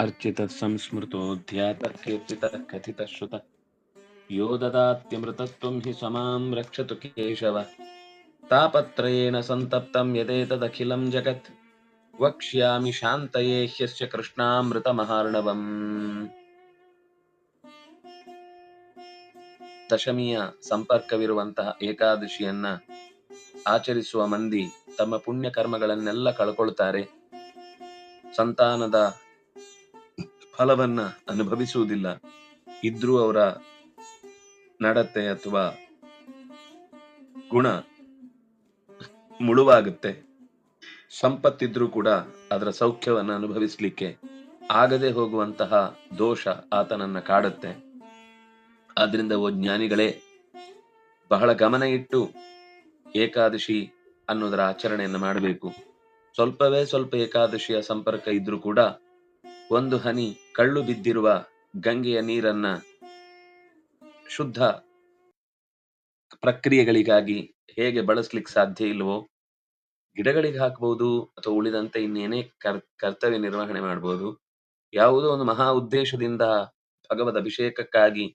अर्चितः संस्मृतोऽध्यातः कीर्तितः कथितः श्रुतः यो ददात्यमृतत्वं हि समां रक्षतु केशव ತಾಪತ್ರಯೇಣ ಸಂತಪ್ತಂ ಯದೇತದಖಿಲಂ ಜಗತ್. ವಕ್ಷ್ಯಾಮಿ ಶಾಂತಯೇ ಹ್ಯಶ್ಚ ಕೃಷ್ಣಾಮೃತ ಮಹಾರ್ಣವಂ ದಶಮಿಯ ಸಂಪರ್ಕವಿರುವಂತಹ ಏಕಾದಶಿಯನ್ನ ಆಚರಿಸುವ ಮಂದಿ ತಮ್ಮ ಪುಣ್ಯ ಕರ್ಮಗಳನ್ನೆಲ್ಲ ಕಳ್ಕೊಳ್ತಾರೆ. ಸಂತಾನದ ಫಲವನ್ನ ಅನುಭವಿಸುವುದಿಲ್ಲ. ಇದ್ರೂ ಅವರ ನಡತೆ ಅಥವಾ ಗುಣ ಮುಳುವಾಗುತ್ತೆ. ಸಂಪತ್ತಿದ್ರೂ ಕೂಡ ಅದರ ಸೌಖ್ಯವನ್ನು ಅನುಭವಿಸಲಿಕ್ಕೆ ಆಗದೆ ಹೋಗುವಂತಹ ದೋಷ ಆತನನ್ನ ಕಾಡುತ್ತೆ. ಆದ್ರಿಂದ ಓ ಜ್ಞಾನಿಗಳೇ, ಬಹಳ ಗಮನ ಇಟ್ಟು ಏಕಾದಶಿ ಅನ್ನೋದರ ಆಚರಣೆಯನ್ನು ಮಾಡಬೇಕು. ಸ್ವಲ್ಪವೇ ಸ್ವಲ್ಪ ಏಕಾದಶಿಯ ಸಂಪರ್ಕ ಇದ್ರೂ ಕೂಡ ಒಂದು ಹನಿ ಕಳ್ಳು ಬಿದ್ದಿರುವ ಗಂಗೆಯ ನೀರನ್ನ ಶುದ್ಧ ಪ್ರಕ್ರಿಯೆಗಳಿಗಾಗಿ ಹೇಗೆ ಬಳಸ್ಲಿಕ್ಕೆ ಸಾಧ್ಯ ಇಲ್ವೋ ಗಿಡಗಳಿಗೆ ಹಾಕಬಹುದು ಅಥವಾ ಉಳಿದಂತೆ ಇನ್ನೇನೇ ಕರ್, ಕರ್ತವ್ಯ ನಿರ್ವಹಣೆ ಮಾಡಬಹುದು ಯಾವುದೋ ಒಂದು ಮಹಾ ಉದ್ದೇಶದಿಂದ ಭಗವದ್ ಅಭಿಷೇಕಕ್ಕಾಗಿ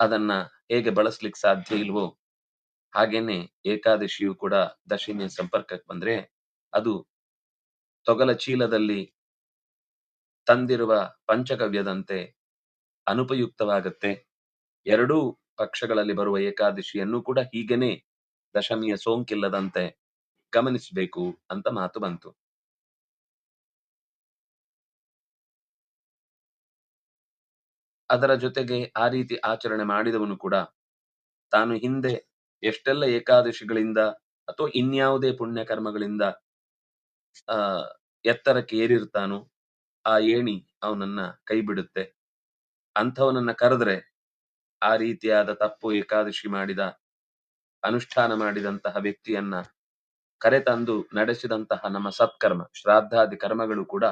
ಅದನ್ನ ಹೇಗೆ ಬಳಸ್ಲಿಕ್ಕೆ ಸಾಧ್ಯ ಇಲ್ವೋ ಹಾಗೇನೆ ಏಕಾದಶಿಯು ಕೂಡ ದಶಮಿಯ ಸಂಪರ್ಕಕ್ಕೆ ಬಂದ್ರೆ ಅದು ತೊಗಲ ಚೀಲದಲ್ಲಿ ತಂದಿರುವ ಪಂಚಗವ್ಯದಂತೆ ಅನುಪಯುಕ್ತವಾಗತ್ತೆ. ಎರಡೂ ಪಕ್ಷಗಳಲ್ಲಿ ಬರುವ ಏಕಾದಶಿಯನ್ನು ಕೂಡ ಹೀಗೇನೆ ದಶಮಿಯ ಸೋಂಕಿಲ್ಲದಂತೆ ಗಮನಿಸಬೇಕು ಅಂತ ಮಾತು ಬಂತು. ಅದರ ಜೊತೆಗೆ ಆ ರೀತಿ ಆಚರಣೆ ಮಾಡಿದವನು ಕೂಡ ತಾನು ಹಿಂದೆ ಎಷ್ಟೆಲ್ಲ ಏಕಾದಶಿಗಳಿಂದ ಅಥವಾ ಇನ್ಯಾವುದೇ ಪುಣ್ಯ ಕರ್ಮಗಳಿಂದ ಆ, ಎತ್ತರಕ್ಕೆ ಏರಿರ್ತಾನೋ ಆ ಏಣಿ ಅವನನ್ನ ಕೈ ಬಿಡುತ್ತೆ ಅಂಥವನನ್ನ ಕರೆದ್ರೆ ಆ ರೀತಿಯಾದ ತಪ್ಪು ಏಕಾದಶಿ ಮಾಡಿದ, ಅನುಷ್ಠಾನ ಮಾಡಿದಂತಹ ವ್ಯಕ್ತಿಯನ್ನ ಕರೆತಂದು ನಡೆಸಿದಂತಹ ನಮ್ಮ ಸತ್ಕರ್ಮ, ಶ್ರಾದ್ದಾದಿ ಕರ್ಮಗಳು ಕೂಡ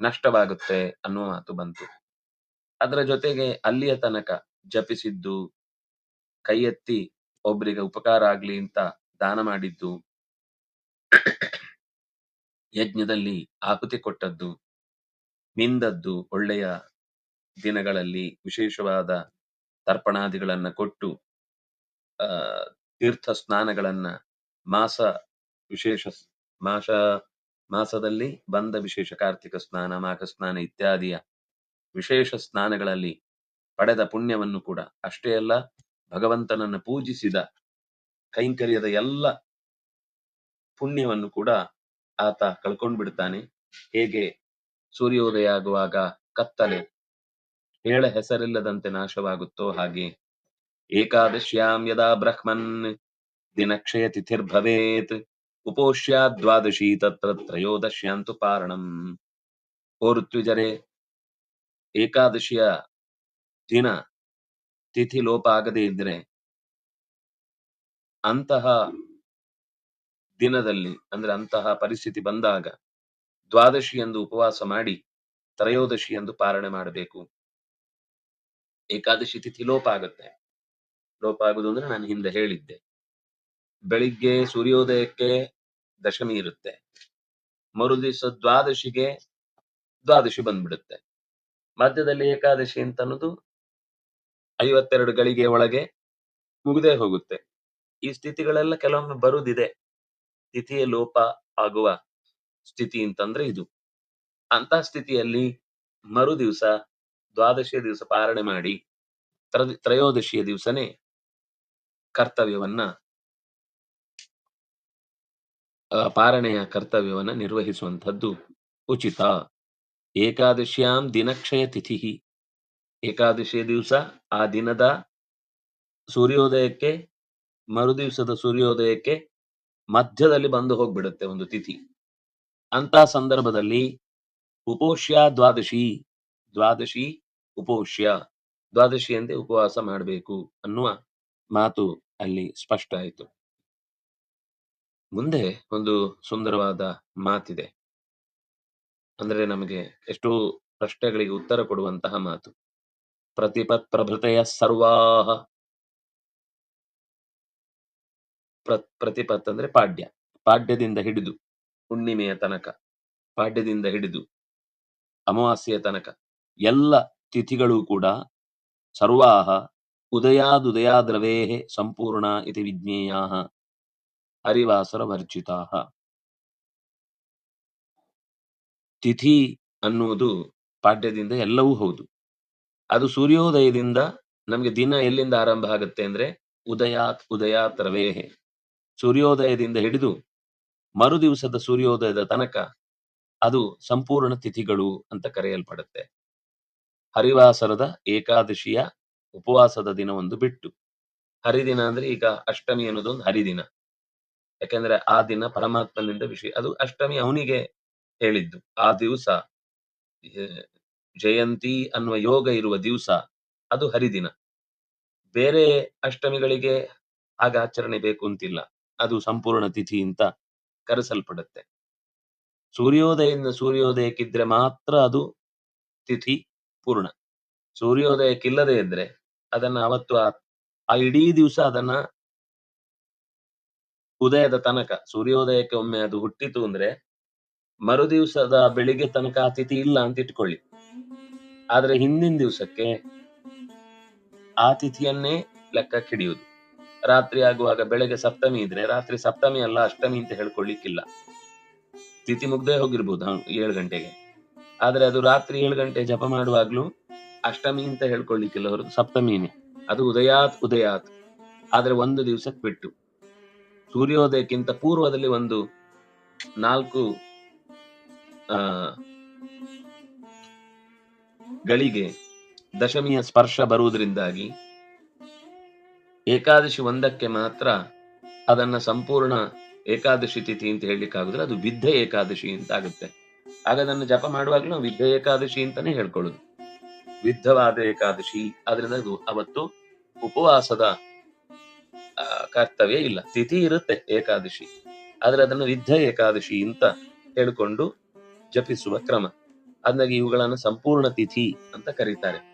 ನಷ್ಟವಾಗುತ್ತೆ ಅನ್ನುವ ಮಾತು ಬಂತು. ಅದರ ಜೊತೆಗೆ ಅಲ್ಲಿಯ ತನಕ ಜಪಿಸಿದ್ದು ಕೈ ಎತ್ತಿ ಒಬ್ಬರಿಗೆ ಉಪಕಾರ ಆಗ್ಲಿ ಅಂತ ದಾನ ಮಾಡಿದ್ದು, ಯಜ್ಞದಲ್ಲಿ ಆಹುತಿ ಕೊಟ್ಟದ್ದು ನಿಂದದ್ದು ಒಳ್ಳೆಯ ದಿನಗಳಲ್ಲಿ ವಿಶೇಷವಾದ ತರ್ಪಣಾದಿಗಳನ್ನ ಕೊಟ್ಟು ತೀರ್ಥ ಸ್ನಾನಗಳನ್ನ ಮಾಸ ವಿಶೇಷ ಮಾಸ ಮಾಸದಲ್ಲಿ ಬಂದ ವಿಶೇಷ ಕಾರ್ತಿಕ ಸ್ನಾನ, ಮಾಘ ಸ್ನಾನ ಇತ್ಯಾದಿಯ ವಿಶೇಷ ಸ್ನಾನಗಳಲ್ಲಿ ಪಡೆದ ಪುಣ್ಯವನ್ನು ಕೂಡ ಅಷ್ಟೇ ಅಲ್ಲ, ಭಗವಂತನನ್ನು ಪೂಜಿಸಿದ ಕೈಂಕರ್ಯದ ಎಲ್ಲ ಪುಣ್ಯವನ್ನು ಕೂಡ ಆತ ಕಳ್ಕೊಂಡು ಬಿಡ್ತಾನೆ. ಹೇಗೆ ಸೂರ್ಯೋದಯ ಆಗುವಾಗ ಕತ್ತಲೆ ಹೇಳ ಹೆಸರಿಲ್ಲದಂತೆ ನಾಶವಾಗುತ್ತೋ ಹಾಗೆ ಏಕಾದಶ್ಯಾಂ ಯದಾ ಬ್ರಹ್ಮನ್ ದಿನಕ್ಷಯ ತಿಥಿರ್ಭವೇತ್. ಉಪೋಷ್ಯ ದ್ವಾದಶಿ ತತ್ರ ತ್ರಯೋದಶ್ಯಂತು ಪಾರಣಂ ಓ ಋತ್ವಿಜರೇ ಏಕಾದಶಿಯ ದಿನ ತಿಥಿ ಲೋಪ ಆಗದೇ ಇದ್ರೆ ಅಂತಹ ದಿನದಲ್ಲಿ ಅಂದ್ರೆ ಅಂತಹ ಪರಿಸ್ಥಿತಿ ಬಂದಾಗ ದ್ವಾದಶಿ ಎಂದು ಉಪವಾಸ ಮಾಡಿ ತ್ರಯೋದಶಿ ಎಂದು ಪಾರಣೆ ಮಾಡಬೇಕು. ಏಕಾದಶಿ ತಿಥಿ ಲೋಪ ಆಗುತ್ತೆ. ಲೋಪ ಆಗುದು ಅಂದ್ರೆ ನಾನು ಹಿಂದೆ ಹೇಳಿದ್ದೆ. ಬೆಳಿಗ್ಗೆ ಸೂರ್ಯೋದಯಕ್ಕೆ ದಶಮಿ ಇರುತ್ತೆ. ಮರುದಿವಸ ದ್ವಾದಶಿಗೆ ದ್ವಾದಶಿ ಬಂದ್ಬಿಡುತ್ತೆ. ಮಧ್ಯದಲ್ಲಿ ಏಕಾದಶಿ ಅಂತ ಅನ್ನೋದು ಐವತ್ತೆರಡು ಗಳಿಗೆ ಒಳಗೆ ಮುಗಿದೇ ಹೋಗುತ್ತೆ. ಈ ಸ್ಥಿತಿಗಳೆಲ್ಲ ಕೆಲವೊಮ್ಮೆ ಬರುದಿದೆ. ತಿಥಿಯ ಲೋಪ ಆಗುವ ಸ್ಥಿತಿ ಅಂತಂದ್ರೆ ಇದು. ಅಂತ ಸ್ಥಿತಿಯಲ್ಲಿ ಮರು ದಿವಸ ದ್ವಾದಶಿಯ ದಿವಸ ಪಾರಣೆ ಮಾಡಿ ತ್ರ- ತ್ರಯೋದಶಿಯ ದಿವಸನೇ ಕರ್ತವ್ಯವನ್ನ ಪಾರಣೆಯ ಕರ್ತವ್ಯವನ್ನ ನಿರ್ವಹಿಸುವಂಥದ್ದು ಉಚಿತ. ಏಕಾದಶ್ಯಾಂ ದಿನಕ್ಷಯ ತಿಥಿ ಏಕಾದಶಿಯ ದಿವಸ ಆ ದಿನದ ಸೂರ್ಯೋದಯಕ್ಕೆ, ಮರುದಿವಸದ ಸೂರ್ಯೋದಯಕ್ಕೆ ಮಧ್ಯದಲ್ಲಿ ಬಂದು ಹೋಗ್ಬಿಡುತ್ತೆ ಒಂದು ತಿಥಿ. ಅಂತ ಸಂದರ್ಭದಲ್ಲಿ ಉಪೋಷ್ಯ ದ್ವಾದಶಿ. ದ್ವಾದಶಿ ಉಪೋಷ್ಯ. ದ್ವಾದಶಿ ಎಂದೇ ಉಪವಾಸ ಮಾಡಬೇಕು ಅನ್ನುವ ಮಾತು ಅಲ್ಲಿ ಸ್ಪಷ್ಟ ಆಯಿತು. ಮುಂದೆ ಒಂದು ಸುಂದರವಾದ ಮಾತಿದೆ. ಅಂದ್ರೆ ನಮಗೆ ಎಷ್ಟೋ ಪ್ರಶ್ನೆಗಳಿಗೆ ಉತ್ತರ ಕೊಡುವಂತಹ ಮಾತು. ಪ್ರತಿಪತ್ ಪ್ರಭೃತೆಯ ಸರ್ವಾಹ. ಪ್ರ, ಪ್ರತಿಪತ್ ಅಂದ್ರೆ ಪಾಡ್ಯ. ಪಾಡ್ಯದಿಂದ ಹಿಡಿದು ಹುಣ್ಣಿಮೆಯ ತನಕ. ಪಾಡ್ಯದಿಂದ ಹಿಡಿದು ಅಮಾವಾಸ್ಯೆಯ ತನಕ. ಎಲ್ಲ ತಿಥಿಗಳು ಕೂಡ ಸರ್ವಾಹ ಉದಯಾದುದಯಾದ್ರವೇ ಸಂಪೂರ್ಣ ಇತಿ ವಿಜ್ಞೇಯ ಹರಿವಾಸರ ವರ್ಜಿತ ತಿಥಿ ಅನ್ನುವುದು ಪಾಡ್ಯದಿಂದ ಎಲ್ಲವೂ ಹೌದು. ಅದು ಸೂರ್ಯೋದಯದಿಂದ ನಮಗೆ ದಿನ ಎಲ್ಲಿಂದ ಆರಂಭ ಆಗುತ್ತೆ ಅಂದ್ರೆ ಉದಯಾತ್ ಉದಯಾತ್ ರವೇಹೆ. ಸೂರ್ಯೋದಯದಿಂದ ಹಿಡಿದು ಮರು ದಿವಸದ ಸೂರ್ಯೋದಯದ ತನಕ ಅದು ಸಂಪೂರ್ಣ ತಿಥಿಗಳು ಅಂತ ಕರೆಯಲ್ಪಡುತ್ತೆ. ಹರಿವಾಸರದ ಏಕಾದಶಿಯ ಉಪವಾಸದ ದಿನವೊಂದು ಬಿಟ್ಟು. ಹರಿದಿನ ಅಂದ್ರೆ ಈಗ ಅಷ್ಟಮಿ ಅನ್ನೋದು ಒಂದು ಹರಿದಿನ. ಯಾಕಂದ್ರೆ ಆ ದಿನ ಪರಮಾತ್ಮನಿಂದ ವಿಷಯ, ಅದು ಅಷ್ಟಮಿ ಅವನಿಗೆ ಹೇಳಿದ್ದು. ಆ ದಿವಸ ಜಯಂತಿ ಅನ್ನುವ ಯೋಗ ಇರುವ ದಿವಸ, ಅದು ಹರಿದಿನ. ಬೇರೆ ಅಷ್ಟಮಿಗಳಿಗೆ ಆಗ ಆಚರಣೆ ಬೇಕು ಅಂತಿಲ್ಲ. ಅದು ಸಂಪೂರ್ಣ ತಿಥಿ ಅಂತ ಕರೆಸಲ್ಪಡುತ್ತೆ. ಸೂರ್ಯೋದಯದಿಂದ ಸೂರ್ಯೋದಯಕ್ಕಿದ್ರೆ ಮಾತ್ರ ಅದು ತಿಥಿ ಪೂರ್ಣ. ಸೂರ್ಯೋದಯಕ್ಕಿಲ್ಲದೆ ಇದ್ರೆ ಅದನ್ನ ಅವತ್ತು ಆ ಆ ಇಡೀ ದಿವಸ ಅದನ್ನ ಉದಯದ ತನಕ, ಸೂರ್ಯೋದಯಕ್ಕೆ ಒಮ್ಮೆ ಅದು ಹುಟ್ಟಿತು ಅಂದ್ರೆ ಮರು ದಿವಸದ ಬೆಳಿಗ್ಗೆ ತನಕ ಆ ತಿಥಿ ಇಲ್ಲ ಅಂತ ಇಟ್ಕೊಳ್ಳಿ. ಆದ್ರೆ ಹಿಂದಿನ ದಿವಸಕ್ಕೆ ಆ ತಿಥಿಯನ್ನೇ ಲೆಕ್ಕಕ್ಕೆ ಹಿಡಿಯುವುದು. ರಾತ್ರಿ ಆಗುವಾಗ ಬೆಳಗ್ಗೆ ಸಪ್ತಮಿ ಇದ್ರೆ ರಾತ್ರಿ ಸಪ್ತಮಿ ಅಲ್ಲ ಅಷ್ಟಮಿ ಅಂತ ಹೇಳ್ಕೊಳ್ಲಿಕ್ಕಿಲ್ಲ ತಿಥಿ ಮುಗ್ದೇ ಹೋಗಿರ್ಬೋದು ಏಳು ಗಂಟೆಗೆ. ಆದ್ರೆ ಅದು ರಾತ್ರಿ ಏಳು ಗಂಟೆ ಜಪ ಮಾಡುವಾಗ್ಲೂ ಅಷ್ಟಮಿ ಅಂತ ಹೇಳ್ಕೊಳ್ಲಿಕ್ಕಿಲ್ಲ ಹೊರತು ಸಪ್ತಮಿನೇ. ಅದು ಉದಯಾತ್ ಉದಯಾತ್. ಆದ್ರೆ ಒಂದು ದಿವಸಕ್ಕೆ ಬಿಟ್ಟು. ಸೂರ್ಯೋದಯಕ್ಕಿಂತ ಪೂರ್ವದಲ್ಲಿ ಒಂದು ನಾಲ್ಕು, ಆ, ಗಳಿಗೆ ದಶಮಿಯ ಸ್ಪರ್ಶ ಬರುವುದರಿಂದಾಗಿ ಏಕಾದಶಿ ಒಂದಕ್ಕೆ ಮಾತ್ರ ಅದನ್ನ ಸಂಪೂರ್ಣ ಏಕಾದಶಿ ತಿಥಿ ಅಂತ ಹೇಳಲಿಕ್ಕಾಗುದಿಲ್ಲ. ಅದು ವಿದ್ಧ ಏಕಾದಶಿ ಅಂತ ಆಗುತ್ತೆ. ಆಗ ಅದನ್ನು ಜಪ ಮಾಡುವಾಗಲೂ ನಾವು ವಿದ್ಧ ಏಕಾದಶಿ ಅಂತಾನೆ ಹೇಳ್ಕೊಳ್ಳುದು. ವಿದ್ಧವಾದ ಏಕಾದಶಿ. ಅದರಿಂದ ಅದು ಅವತ್ತು ಉಪವಾಸದ ಕರ್ತವ್ಯ ಇಲ್ಲ. ತಿಥಿ ಇರುತ್ತೆ ಏಕಾದಶಿ. ಆದ್ರೆ ಅದನ್ನು ವಿದ್ಯ ಏಕಾದಶಿ ಅಂತ ಹೇಳ್ಕೊಂಡು ಜಪಿಸುವ ಕ್ರಮ. ಅದ್ನಾಗಿ ಇವುಗಳನ್ನು ಸಂಪೂರ್ಣ ತಿಥಿ ಅಂತ ಕರೀತಾರೆ.